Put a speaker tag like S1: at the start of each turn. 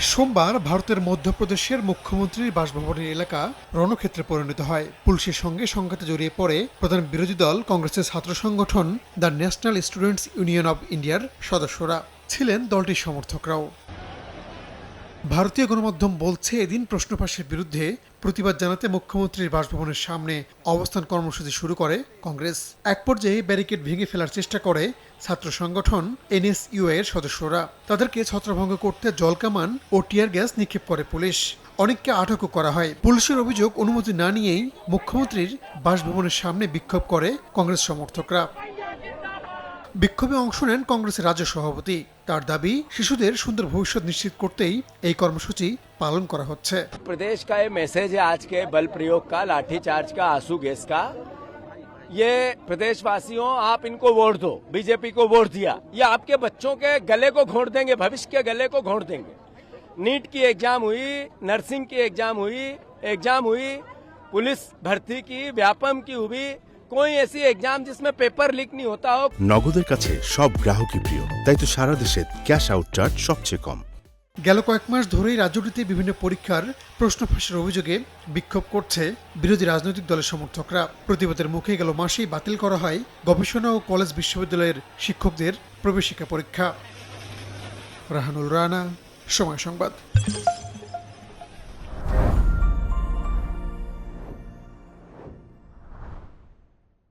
S1: সোমবার ভারতের মধ্যপ্রদেশের মুখ্যমন্ত্রীর বাসভবনের এলাকা রণক্ষেত্রে পরিণত হয়। পুলিশের সঙ্গে সংঘাতে জড়িয়ে পড়ে প্রধান বিরোধী দল, কংগ্রেসের ছাত্র সংগঠন, the national students union of ইন্ডিয়ার সদস্যরা ছিলেন দলটির সমর্থকরাও। ভারতীয় গণমাধ্যম বলছে, এদিন প্রশ্নপাশের বিরুদ্ধে প্রতিবাদ জানাতে মুখ্যমন্ত্রীর বাসভবনের সামনে অবস্থান কর্মসূচি শুরু করে কংগ্রেস। এক পর্যায়ে ব্যারিকেড ভেঙে ফেলার চেষ্টা করে ছাত্র সংগঠন এনএসইউ এর সদস্যরা। তাদেরকে ছত্রভঙ্গ করতে জলকামান ও টিয়ার গ্যাস নিক্ষেপ করে পুলিশ। অনেককে আটকও করা হয়। পুলিশের অভিযোগ, অনুমতি না নিয়েই মুখ্যমন্ত্রীর বাসভবনের সামনে বিক্ষোভ করে কংগ্রেস সমর্থকরা। বিক্ষোভে অংশ নেন কংগ্রেসের রাজ্য সভাপতি। তার দাবি শিশুদের সুন্দর ভবিষ্যৎ নিশ্চিত করতেই এই কর্মসূচি পালন করা হচ্ছে
S2: प्रदेश का ये मैसेज है आज के बल प्रयोग का लाठीचार्ज का आंसू गैस का ये प्रदेशवासियों आप इनको वोट दो बीजेपी को वोट दिया ये आपके बच्चों के गले को घोंट देंगे भविष्य के गले को घोंट देंगे नीट की एग्जाम हुई नर्सिंग की एग्जाम हुई एग्जाम हुई पुलिस भर्ती की व्यापम की हुई कोई ऐसी एग्जाम जिसमें पेपर लीक नहीं होता हो
S3: নগদের কাছে সব গ্রাহকই প্রিয় তাই তো সারা দেশে ক্যাশ আউট চার্জ সবচেয়ে কম
S1: গেল কয়েক মাস ধরেই রাজ্যটিতে বিভিন্ন পরীক্ষার প্রশ্ন ফাঁসের অভিযোগে বিক্ষোভ করছে বিরোধী রাজনৈতিক দলের সমর্থকরা প্রতিবাদের মুখে গেল মাসেই বাতিল করা হয় গবেষণা ও কলেজ বিশ্ববিদ্যালয়ের শিক্ষকদের প্রবেশিকা পরীক্ষা রাহানুল রানা সময় সংবাদ